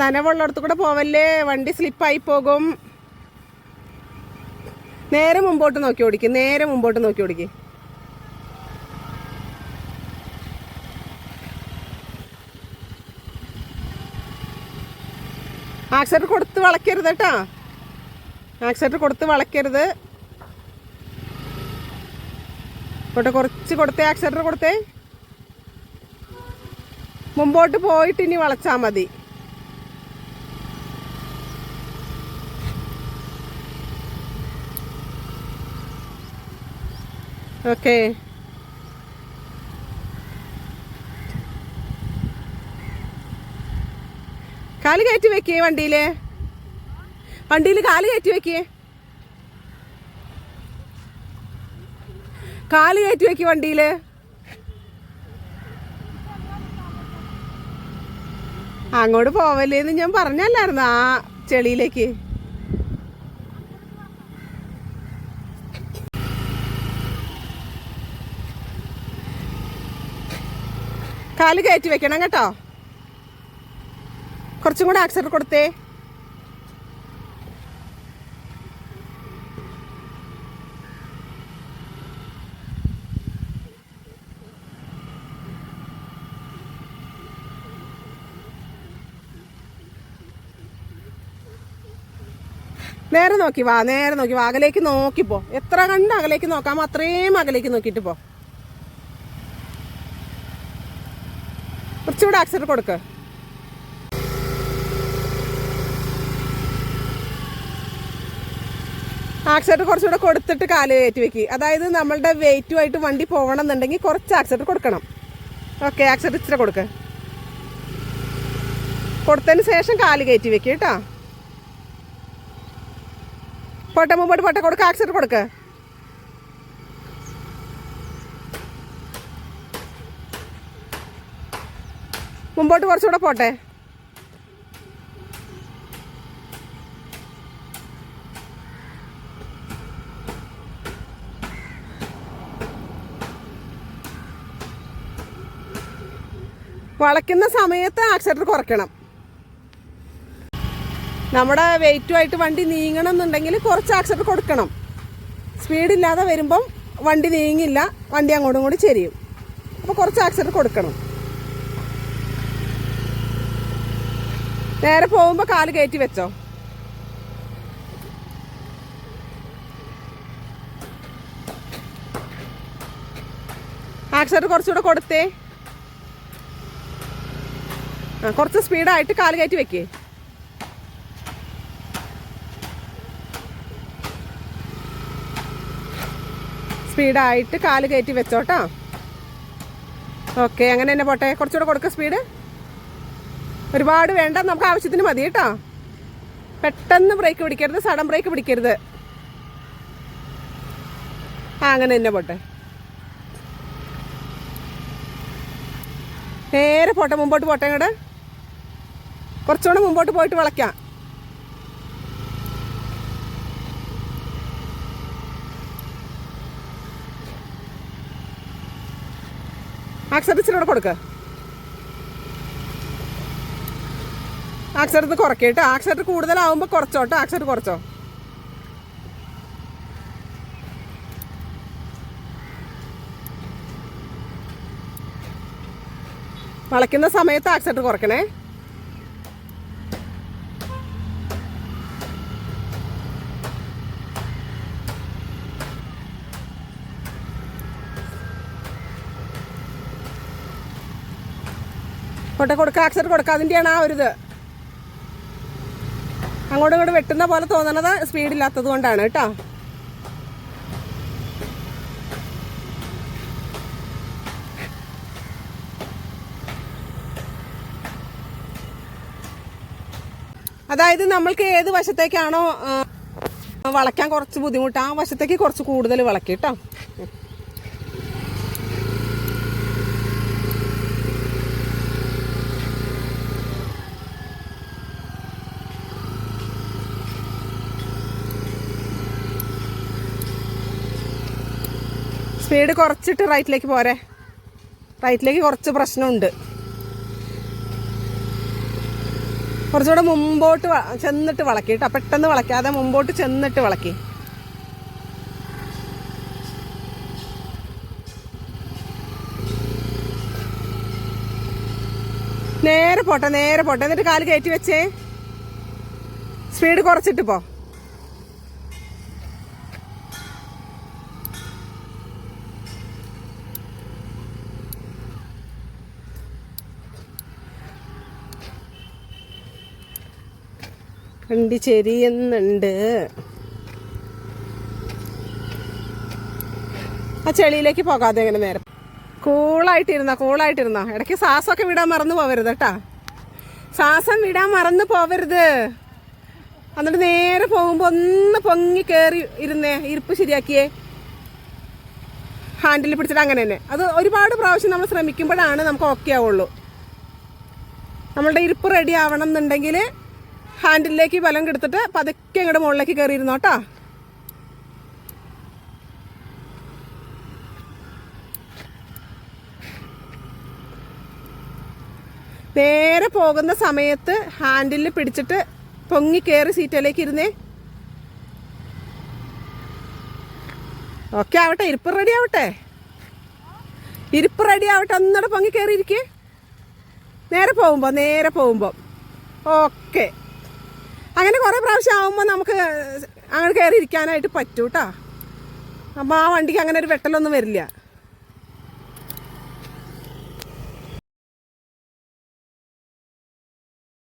നനവുള്ളിടത്ത് കൂടെ പോവല്ലേ? വണ്ടി സ്ലിപ്പായി പോകും. നേരെ മുമ്പോട്ട് നോക്കി ഓടിക്കും. നേരെ മുമ്പോട്ട് നോക്കി ഓടിക്കും. ആക്സിഡന്റ് കൊടുത്ത് വളയ്ക്കരുത് കേട്ടാ. ആക്സിഡന്റ് കൊടുത്ത് വളയ്ക്കരുത്. ഇവിടെ കുറച്ച് കൊടുത്തേ ആക്സിഡന്റ് കൊടുത്തേ. മുമ്പോട്ട് പോയിട്ട് ഇനി വളച്ചാൽ മതി. ഓക്കെ കാൽ കയറ്റി വെക്കേ വണ്ടിയിൽ. വണ്ടിയിൽ കാൽ കയറ്റി വെക്കേ. കാൽ കയറ്റി വെക്കി വണ്ടിയിൽ. അങ്ങോട്ട് പോവല്ലേന്ന് ഞാൻ പറഞ്ഞല്ലായിരുന്നു ആ ചെളിയിലേക്ക്. കാൽ കയറ്റി വെക്കണം കേട്ടോ. കുറച്ചും കൂടെ ആക്സർ കൊടുത്തേ. നേരെ നോക്കി വാ നേരെ നോക്കി വാ അകലേക്ക് നോക്കിപ്പോ എത്ര കണ്ട് അകലേക്ക് നോക്കാമോ അത്രയും അകലേക്ക് നോക്കിയിട്ട് പോ. കുറച്ചുകൂടെ ആക്സിഡന്റ് കൊടുക്ക്. ആക്സിഡന്റ് കുറച്ചുകൂടെ കൊടുത്തിട്ട് കാൽ കയറ്റി വെക്കി. അതായത് നമ്മളുടെ വെയിറ്റുമായിട്ട് വണ്ടി പോകണം എന്നുണ്ടെങ്കിൽ കുറച്ച് ആക്സിഡന്റ് കൊടുക്കണം. ഓക്കെ ആക്സിഡന്റ് ഇച്ചിരി കൊടുക്ക്. കൊടുത്തതിന് ശേഷം കാൽ കയറ്റി വെക്കി കേട്ടോ. പോട്ടെ മുമ്പോട്ട് പോട്ടെ കൊടുക്ക ആക്സിഡന്റ് കൊടുക്ക്. മുമ്പോട്ട് കുറച്ചുകൂടെ പോട്ടെ. വളയ്ക്കുന്ന സമയത്ത് ആക്സിഡന്റ് കുറയ്ക്കണം. നമ്മുടെ വെയിറ്റുമായിട്ട് വണ്ടി നീങ്ങണം എന്നുണ്ടെങ്കിൽ കുറച്ച് ആക്സിഡന്റ് കൊടുക്കണം. സ്പീഡില്ലാതെ വരുമ്പം വണ്ടി നീങ്ങില്ല വണ്ടി അങ്ങോട്ടും കൂടി ചെരിയും. അപ്പോൾ കുറച്ച് ആക്സിഡന്റ് കൊടുക്കണം. നേരെ പോകുമ്പോൾ കാൽ കയറ്റി വെച്ചോ. ആക്സിഡന്റ് കുറച്ചുകൂടെ കൊടുത്തേ. ആ കുറച്ച് സ്പീഡായിട്ട് കാൽ കയറ്റി വെക്കേ. സ്പീഡായിട്ട് കാൽ കയറ്റി വെച്ചോട്ടോ ഓക്കെ അങ്ങനെ തന്നെ പോട്ടെ. കുറച്ചുകൂടെ കൊടുക്ക സ്പീഡ്. ഒരുപാട് വേണ്ട നമുക്ക് ആവശ്യത്തിന് മതി കേട്ടോ. പെട്ടെന്ന് ബ്രേക്ക് പിടിക്കരുത് സഡൻ ബ്രേക്ക് പിടിക്കരുത്. ആ അങ്ങനെ തന്നെ പോട്ടെ. നേരെ പോട്ടെ മുമ്പോട്ട് പോട്ടെ ഇങ്ങോട്ട് കുറച്ചുകൂടെ മുമ്പോട്ട് പോയിട്ട് വിളയ്ക്കാം. ആക്സറിച്ചിലൂടെ കൊടുക്ക ആക്സറിന്ന് കുറയ്ക്കട്ടോ ആക്സർ കൂടുതലാവുമ്പോൾ കുറച്ചോട്ടോ ആക്സർ കുറച്ചോ? വളയ്ക്കുന്ന സമയത്ത് ആക്സെറ്റ് കുറയ്ക്കണേ കൊട്ട കൊടുക്കുക ആക്സെറ്റ് കൊടുക്കുക അതിന്റെയാണ് ആ ഒരു ഇത്. അങ്ങോട്ടും ഇങ്ങോട്ട് വെട്ടുന്ന പോലെ തോന്നണത് സ്പീഡില്ലാത്തത് കൊണ്ടാണ് കേട്ടോ. അതായത് നമ്മൾക്ക് ഏത് വശത്തേക്കാണോ വളയ്ക്കാൻ കുറച്ച് ബുദ്ധിമുട്ട് ആ വശത്തേക്ക് കുറച്ച് കൂടുതൽ വളക്കി കേട്ടോ. സ്പീഡ് കുറച്ചിട്ട് റൈറ്റിലേക്ക് പോരെ. റൈറ്റിലേക്ക് കുറച്ച് പ്രശ്നമുണ്ട്. കുറച്ചുകൂടെ മുമ്പോട്ട് ചെന്നിട്ട് വളക്കി കേട്ടോ പെട്ടെന്ന് വളക്കാതെ മുമ്പോട്ട് ചെന്നിട്ട് വളക്കി. നേരെ പോട്ടെ നേരെ പോട്ടെ. എന്നിട്ട് കാൽ കയറ്റി വെച്ചേ. സ്പീഡ് കുറച്ചിട്ട് പോ. വണ്ടി ചെരിയുന്നുണ്ട്. ആ ചെളിയിലേക്ക് പോകാതെ എങ്ങനെ നേരെ. കൂളായിട്ടിരുന്ന കൂളായിട്ടിരുന്ന. ഇടയ്ക്ക് സാസൊക്കെ വിടാൻ മറന്നു പോവരുത് കേട്ടാ. സാസം വിടാൻ മറന്നു പോവരുത്. എന്നിട്ട് നേരെ പോകുമ്പോൾ ഒന്ന് പൊങ്ങി കയറി ഇരുന്നേ ഇരിപ്പ് ശരിയാക്കിയേ. ഹാൻഡിൽ പിടിച്ചിട്ട് അങ്ങനെ തന്നെ. അത് ഒരുപാട് പ്രാവശ്യം നമ്മൾ ശ്രമിക്കുമ്പോഴാണ് നമുക്ക് ഓക്കെ ആവുള്ളൂ. നമ്മളുടെ ഇരിപ്പ് റെഡി ആവണം എന്നുണ്ടെങ്കിൽ ഹാൻഡിലേക്ക് ബലം കെടുത്തിട്ട് പതുക്കെ ഇങ്ങോട്ട് മുകളിലേക്ക് കയറിയിരുന്നോ കേട്ടോ നേരെ പോകുന്ന സമയത്ത് ഹാൻഡിൽ പിടിച്ചിട്ട് പൊങ്ങി കയറി സീറ്റിലേക്ക് ഇരുന്നേ. ഓക്കെ ആവട്ടെ ഇരിപ്പ് റെഡി ആവട്ടെ. ഇരിപ്പ് റെഡി ആവട്ടെ ഒന്നുകൂടെ പൊങ്ങി കയറിയിരിക്കേ നേരെ പോകുമ്പോൾ നേരെ പോകുമ്പോൾ ഓക്കെ. അങ്ങനെ കുറേ പ്രാവശ്യം ആകുമ്പോൾ നമുക്ക് അങ്ങനെ കയറി ഇരിക്കാനായിട്ട് പറ്റൂട്ടോ. അപ്പോൾ ആ വണ്ടിക്ക് അങ്ങനെ ഒരു വെട്ടലൊന്നും വരില്ല.